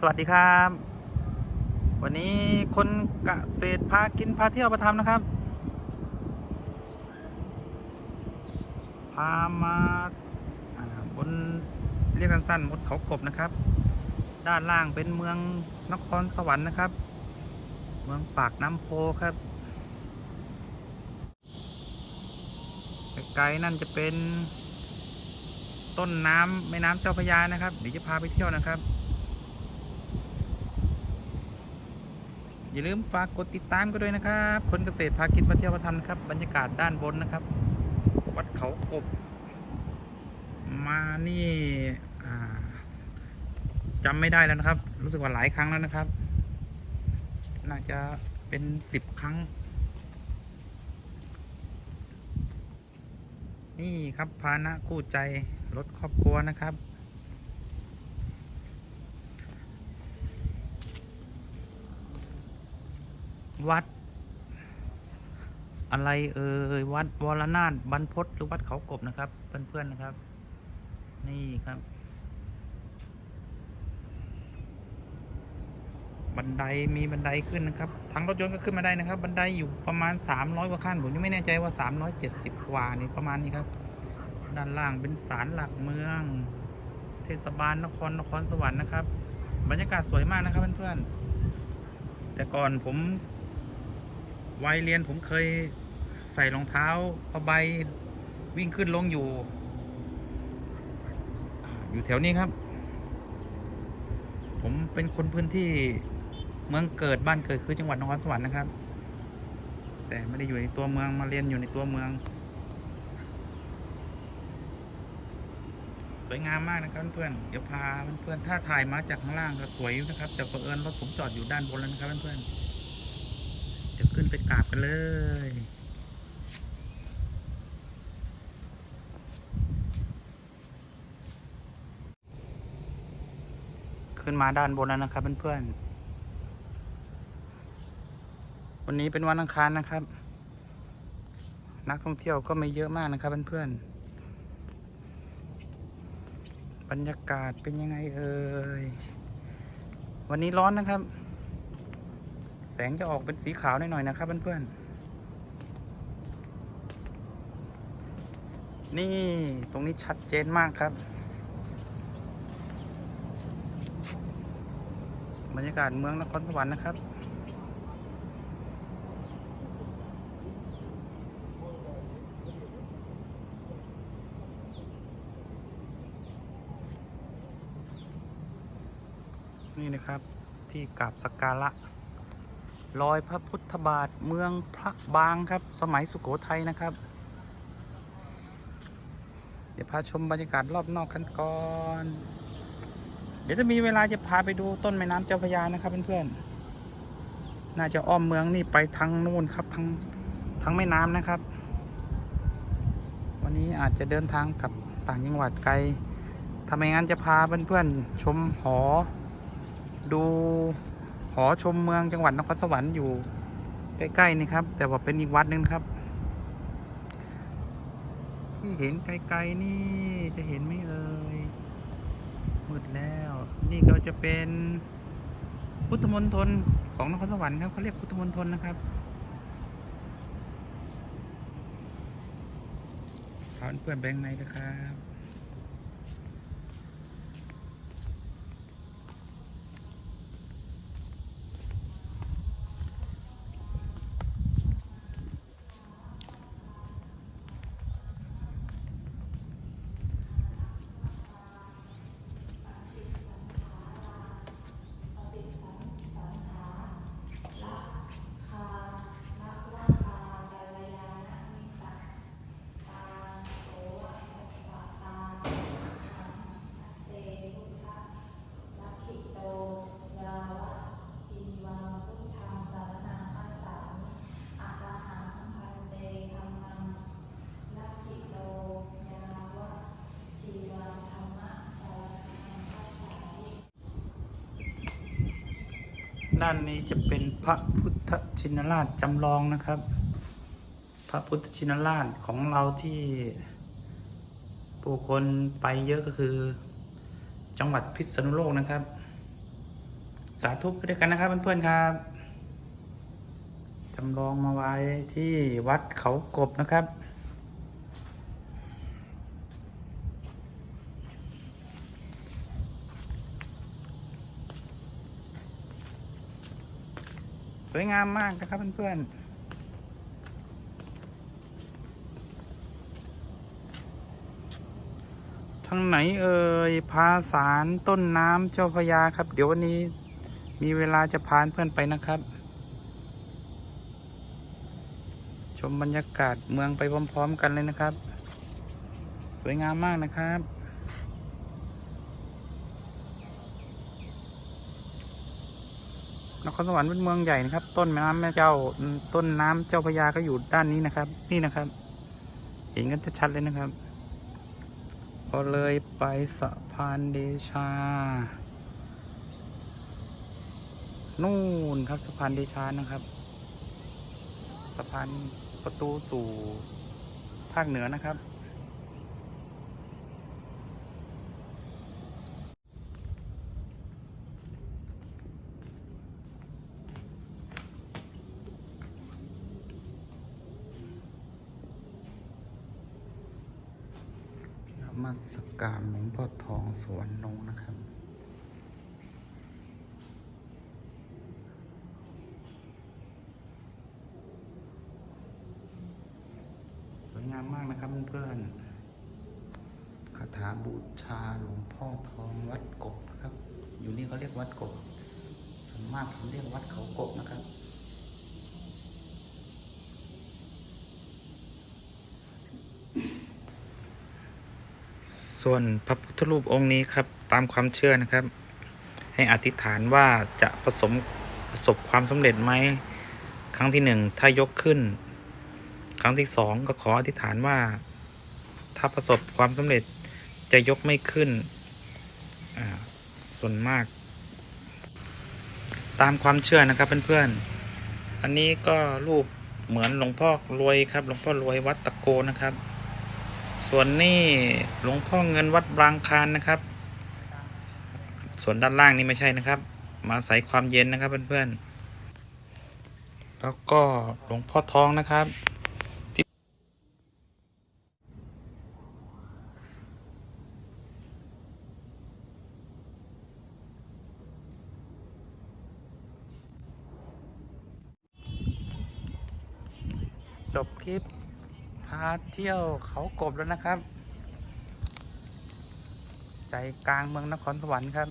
สวัสดีครับ วันนี้คนเกษตรพากินพาเที่ยวประทำนะครับ พามาบนเรียกสั้นๆบนเขากบนะครับ ด้านล่างเป็นเมืองนครสวรรค์นะครับ เมืองปากน้ำโพครับไกลๆนั่นจะเป็นต้นน้ำแม่น้ำเจ้าพระยานะครับเดี๋ยวจะพาไปเที่ยวนะครับ อย่าลืมฝากกดติดตามกันด้วยนะครับคนเกษตรพากินมาเที่ยวมาทำนะครับ บรรยากาศด้านบนนะครับ วัดเขากบ มานี่จำไม่ได้แล้วนะครับ รู้สึกว่าหลายครั้งแล้วนะครับ น่าจะเป็นสิบครั้ง นี่ครับพานะคู่ใจรถครอบครัวนะครับ วัด อะไรเอ่ยวัดวรนาถบรรพตหรือวัดเขากบนะครับ เพื่อนๆนะครับ นี่ครับ บันไดมีบันไดขึ้นนะครับทั้งรถยนต์ก็ขึ้นมาได้นะครับ บันไดอยู่ประมาณ 300กว่าขั้นผมยังไม่แน่ใจว่า 370กว่านี่ประมาณนี้ครับ ด้านล่างเป็นศาลหลักเมือง เทศบาลนครนครสวรรค์นะครับ บรรยากาศสวยมากนะครับเพื่อนๆแต่ก่อนผม วัยเรียนผมเคยใส่รองเท้าผ้าใบวิ่งขึ้นลงอยู่ อยู่แถวนี้ครับ ผมเป็นคนพื้นที่เมืองเกิดบ้านเกิดคือจังหวัดนครสวรรค์นะครับ แต่ไม่ได้อยู่ในตัวเมืองมาเรียนอยู่ในตัวเมือง สวยงามมากนะครับเพื่อนเดี๋ยวพาเพื่อนถ้าถ่ายมาจากข้างล่างก็สวยนะครับแต่เผอิญรถผมจอดอยู่ด้านบนแล้วนะครับเพื่อนๆเดี๋ยวขึ้น ไปกราบกันเลยขึ้นมาด้านบนแล้วนะครับเพื่อนๆ วันนี้เป็นวันอังคารนะครับ นักท่องเที่ยวก็ไม่เยอะมากนะครับเพื่อนๆ บรรยากาศเป็นยังไงเอ่ย วันนี้ร้อนนะครับ แสงจะออกเป็นสีขาวหน่อยๆนะครับเพื่อนๆ นี่ตรงนี้ชัดเจนมากครับ บรรยากาศเมืองนครสวรรค์นะครับ นี่นะครับที่กราบสักการะ รอยพระพุทธบาทเมืองพระบางครับ สมัยสุโขทัยนะครับ เดี๋ยวพาชมบรรยากาศรอบนอกกันก่อน เดี๋ยวจะมีเวลาจะพาไปดูต้นแม่น้ำเจ้าพระยานะครับเพื่อนๆ น่าจะอ้อมเมืองนี่ไปทางนู่นครับทางทางแม่น้ำนะครับ วันนี้อาจจะเดินทางกับต่างจังหวัดไกลถ้าไม่งั้นจะพาเพื่อนๆชมหอ ดู หอชมเมืองจังหวัดนครสวรรค์อยู่ใกล้ๆนี่ครับ แต่ว่าเป็นอีกวัดนึงครับ ที่เห็นไกลๆนี่จะเห็นไหมเอ่ยมืดแล้ว นี่ก็จะเป็นพุทธมณฑลของนครสวรรค์ครับเขาเรียกพุทธมณฑลนะครับถามเพื่อนแบงค์ในนะครับ ด้านนี้จะเป็นพระพุทธชินราชจำลองนะครับ พระพุทธชินราชของเราที่ผู้คนไปเยอะก็คือ จังหวัดพิษณุโลกนะครับ สาธุด้วยกันนะครับเพื่อนๆครับจำลองมาไว้ที่วัดเขากบนะครับ สวยงามมากนะครับเพื่อนๆทางไหนเอ่ยพาสารต้นน้ำเจ้าพยาครับ เดี๋ยววันนี้มีเวลาจะพาเพื่อนไปนะครับ ชมบรรยากาศเมืองไปพร้อม ๆ กันเลยนะครับ สวยงามมากนะครับ นครสวรรค์เป็นเมืองใหญ่นะครับ ต้นแม่น้ำแม่เจ้าต้นน้ำเจ้าพระยาก็อยู่ด้านนี้นะครับ นี่นะครับ เห็นกันชัดเลยนะครับ พอเลยไปสะพานเดชา นู่นครับสะพานเดชานะครับ สะพานประตูสู่ภาคเหนือนะครับ น มัสการหลวงพ่อทองสวนนงนะครับ สวยงามมากนะครับเพื่อนๆคาถาบูชาหลวงพ่อทองวัดกบนะครับ อยู่นี่เขาเรียกวัดกบส่วนมากผมเรียกวัดเขากบนะครับ ส่วนพระพุทธรูปองค์นี้ครับตามความเชื่อนะครับ ให้อธิษฐานว่าจะประสมประสบความสำเร็จไหมครั้งที่หนึ่งถ้ายกขึ้น ครั้งที่สองก็ขออธิษฐานว่า ถ้าประสบความสำเร็จจะยกไม่ขึ้นส่วนมาก ตามความเชื่อนะครับเพื่อนๆอันนี้ก็รูปเหมือนหลวงพ่อรวยครับหลวงพ่อรวยวัดตะโกนะครับ ส่วนนี่หลวงพ่อเงินวัดบางคานนะครับ ส่วนด้านล่างนี่ไม่ใช่นะครับ มาใส่ความเย็นนะครับเพื่อนๆ แล้วก็หลวงพ่อทองนะครับจบคลิปาเที่ยวเขากบแล้วนะครับ ใจกลางเมืองนครสวรรค์ครับ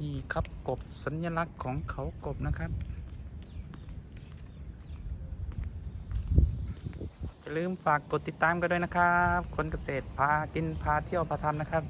นี่ครับกบสัญลักษณ์ของเขากบนะครับอย่าลืมฝากกดติดตามกันด้วยนะครับ คนเกษตรพากินพาเที่ยวพาทำนะครับ